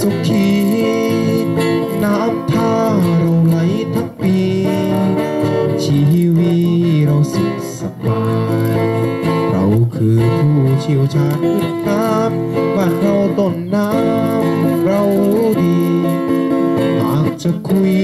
สุขี น้ำท่าเราไหลทั้งปี ชีวิตเราสุขสบาย เราคือผู้เชี่ยวชาญพื้นน้ำบ้านเราต้นน้ำเราดี หากจะคุย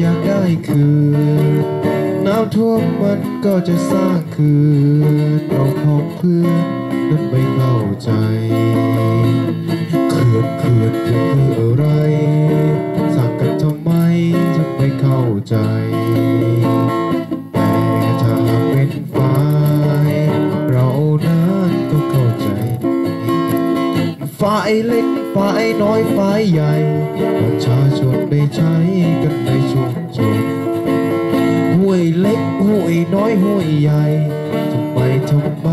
อยากได้คืน น้ำท่วมมันก็จะสร้างคืนเราของเพื่อนนั้นไม่เข้าใจ ฝ่ายเล็กฝ่ายน้อยฝ่ายใหญ่ ประชาชนได้ใช้กันในชุมชนห้วยเล็กห้วยน้อยห้วยใหญ่ทำไมทำไม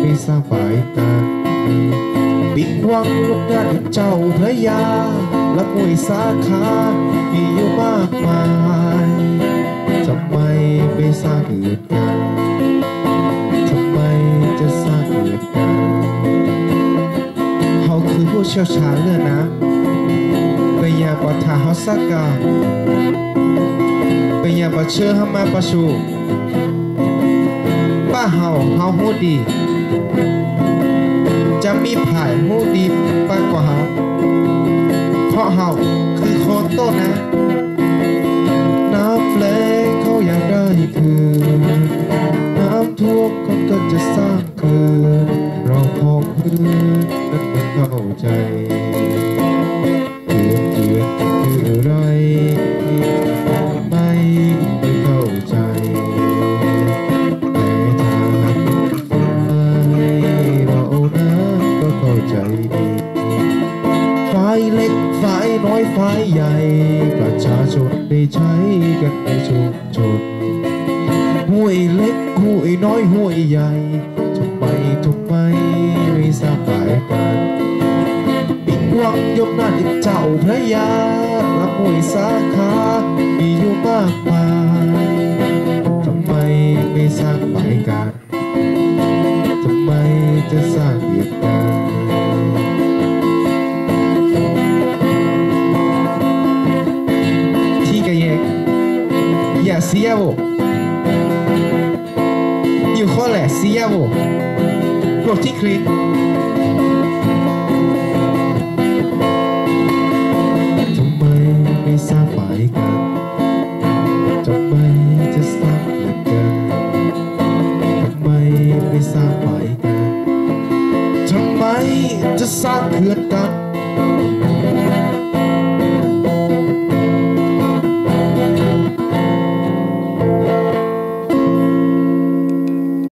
ไม่สร้างฝ่ายกันปิงวังลูกงานเจ้าพระยา และห้วยสาขามีอยู่มากมายทำไมไม่สร้างอื่นกัน เขาคือผู้เชี่ยวชาญเรื่องน้ำเป็นยาปะทาเขาสักกาเป็นยาปะเชื่อเขามาประชูป้าเฮาเฮาหูดี จะมีผายหูดีปากว่าเฮาเพราะเฮาคือคนต้นนะน้ำแรงเขาอยากได้คืนน้ำท่วมเขาก็จะสร้างคืนเราของเพื่อน ใช้กันในชุมชนห้วยเล็กห้วยน้อยห้วยใหญ่ทำไมทำไมไม่สร้างฝ่ายกันปิงวังยกหน้าดิเจ้าพระยาละห้วยสาขามีอยู่มากมายทำไมไม่สร้างฝ่ายกันทำไมจะสร้าง sjavo Ju hole sjavo Protikli Tomaj mi safajka Tomaj te slavljaka Tomaj mi safajka Tomaj te sakljaka